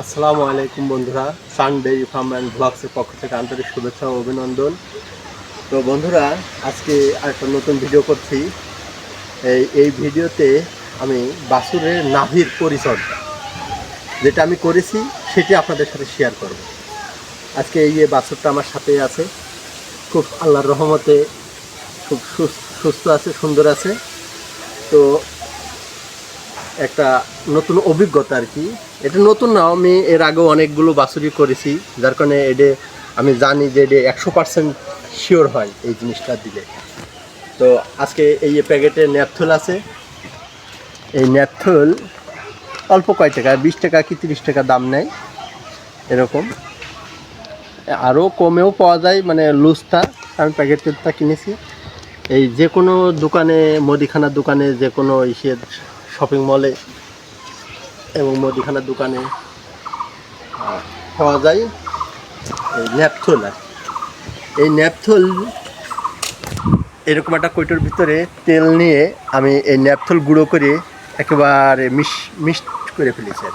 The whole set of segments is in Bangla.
আসসালামু আলাইকুম বন্ধুরা, সান ডেইরি ফার্ম অ্যান্ড ব্লগসের পক্ষ থেকে আন্তরিক শুভেচ্ছা ও অভিনন্দন। তো বন্ধুরা, আজকে একটা নতুন ভিডিও করছি। এই এই ভিডিওতে আমি বাসুরের নাভির পরিচর্যা যেটা আমি করেছি সেটি আপনাদের সাথে শেয়ার করব। আজকে এই যে বাছুরটা আমার সাথে আছে, খুব আল্লাহর রহমতে খুব সুস- সুস্থ আছে, সুন্দর আছে। তো একটা নতুন অভিজ্ঞতা আর কি। এটা নতুন না, আমি এর আগেও অনেকগুলো বাছুরি করেছি, যার কারণে এটা আমি জানি যে এটা একশো পার্সেন্ট শিওর হয় এই জিনিসটা দিলে। তো আজকে এই প্যাকেটে ন্যাপথল আছে। এই ন্যাপথল অল্প কয় টাকা, বিশ টাকা কি তিরিশ টাকা দাম নেয়, এরকম। আরও কমেও পাওয়া যায় মানে লুজটা আমি প্যাকেটটা কিনেছি। এই যে কোনো দোকানে, মুদিখানার দোকানে যে কোনো ইসের শপিং মলে এবং মুদিখানার দোকানে পাওয়া যায় এই ন্যাপথল আর এই ন্যাপথল এরকম একটা কৈটোর ভিতরে তেল নিয়ে আমি এই ন্যাপথল গুঁড়ো করে একেবারে মিশ মিক্সড করে ফেলেছি আর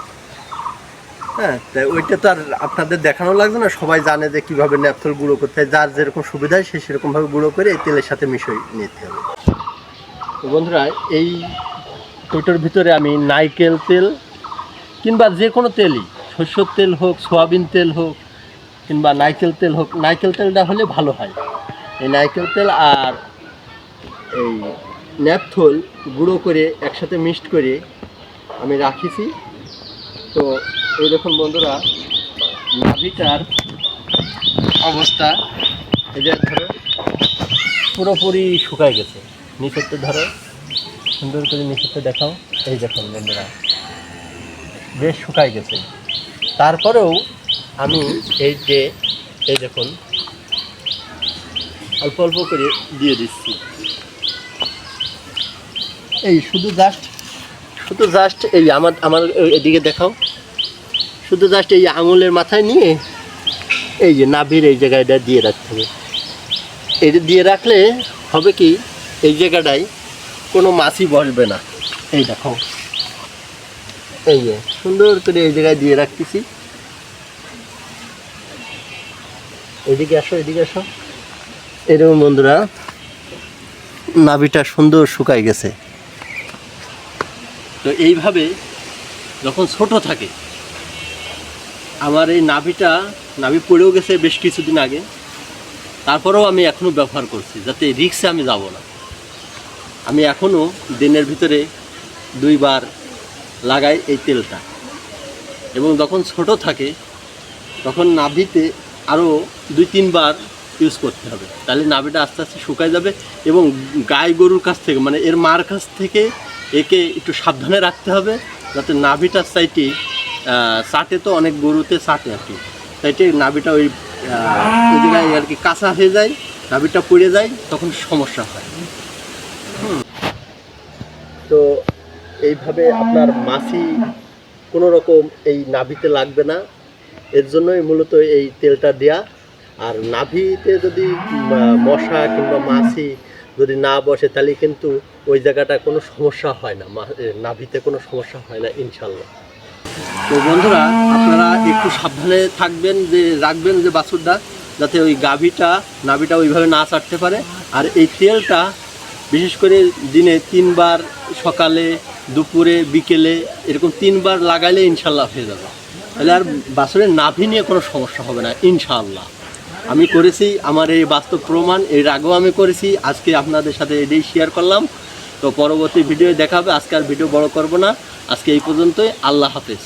হ্যাঁ তাই ওইটা তো আর আপনাদের দেখানো লাগবে না, সবাই জানে যে কীভাবে ন্যাপথল গুঁড়ো করতে হয়, যার যেরকম সুবিধা হয় সে সেরকমভাবে গুঁড়ো করে এই তেলের সাথে মিশিয়ে নিতে হবে। বন্ধুরা, এই কৌটোর ভিতরে আমি নারকেল তেল কিংবা যে কোনো তেলই শস্যর তেল হোক, সোয়াবিন তেল হোক, কিংবা নারকেল তেল হোক নারকেল তেলটা হলে ভালো হয়। এই নারকেল তেল আর এই ন্যাপথল গুঁড়ো করে একসাথে মিক্সড করে আমি রাখিছি। তো এই দেখুন বন্ধুরা, নাভিটার অবস্থা যে ধরো পুরোপুরি শুকায় গেছে, নিচেরটা ধরো। সুন্দর করে নিচেরটা দেখাও। এই দেখুন বন্ধুরা, বেশ শুকায় গেছে। তারপরেও আমি এই যে, এই দেখুন, অল্প অল্প করে দিয়ে দিচ্ছি। এই শুধু জাস্ট শুধু জাস্ট এই আমার আমার এদিকে দেখাও। শুধু জাস্ট এই আঙুলের মাথায় নিয়ে এই যে নাভির এই জায়গাটা দিয়ে রাখতে হবে। এটা দিয়ে রাখলে হবে কি? এই জায়গাটায় কোনো মাছই বসবে না। এই দেখো। এই যে, সুন্দর করে এই জায়গায় দিয়ে রাখতেছি। এদিকে আসো এদিকে আসো। এরকম বন্ধুরা, নাভিটা সুন্দর শুকায় গেছে। তো এইভাবে যখন ছোট থাকে, আমার এই নাভিটা, নাভি পড়েও গেছে বেশ কিছুদিন আগে। তারপরেও আমি এখনও ব্যবহার করছি, যাতে রিক্সে আমি যাব না। আমি এখনও দিনের ভিতরে দুইবার লাগাই এই তেলটা। এবং যখন ছোট থাকে, তখন নাভিতে আরও দুই তিনবার ইউজ করতে হবে। তাহলে নাভিটা আস্তে আস্তে শুকায় যাবে এবং গাই গরুর কাছ থেকে মানে এর মার কাছ থেকে একে একটু সাবধানে রাখতে হবে, যাতে নাভিটার সাইটে চাটে তো অনেক গরুতে চাটে আর কি। সাইটে নাভিটা ওই জায়গায় আর কি কাঁচা হয়ে যায়, নাভিটা পড়ে যায়, তখন সমস্যা হয়। তো এইভাবে আপনার মাছি কোনো রকম এই নাভিতে লাগবে না। এর জন্যই মূলত এই তেলটা দেয়া। আর নাভিতে যদি মশা কিংবা মাছি যদি না বসে, তাহলে কিন্তু ওই জায়গাটা কোনো সমস্যা হয় না। নাভিতে কোনো সমস্যা হয় না ইনশাল্লাহ তো বন্ধুরা, আপনারা একটু সাবধানে থাকবেন যে, রাখবেন যে বাছুরটা, যাতে ওই গাভিটা, নাভিটা ওইভাবে না চাটতে পারে। আর এই তেলটা বিশেষ করে দিনে তিনবার সকালে, দুপুরে, বিকেলে, এরকম তিনবার লাগাইলে ইনশাল্লাহ হয়ে যাবে। তাহলে আর বাছুরের নাভি নিয়ে কোনো সমস্যা হবে না ইনশাআল্লাহ আমি করেছি, আমার এই বাস্তব প্রমাণ, এর আগেও আমি করেছি, আজকে আপনাদের সাথে এটাই শেয়ার করলাম। তো পরবর্তী ভিডিও দেখাবে, আজকে আর ভিডিও বড় করব না। আজকে এই পর্যন্তই, আল্লাহ হাফেজ।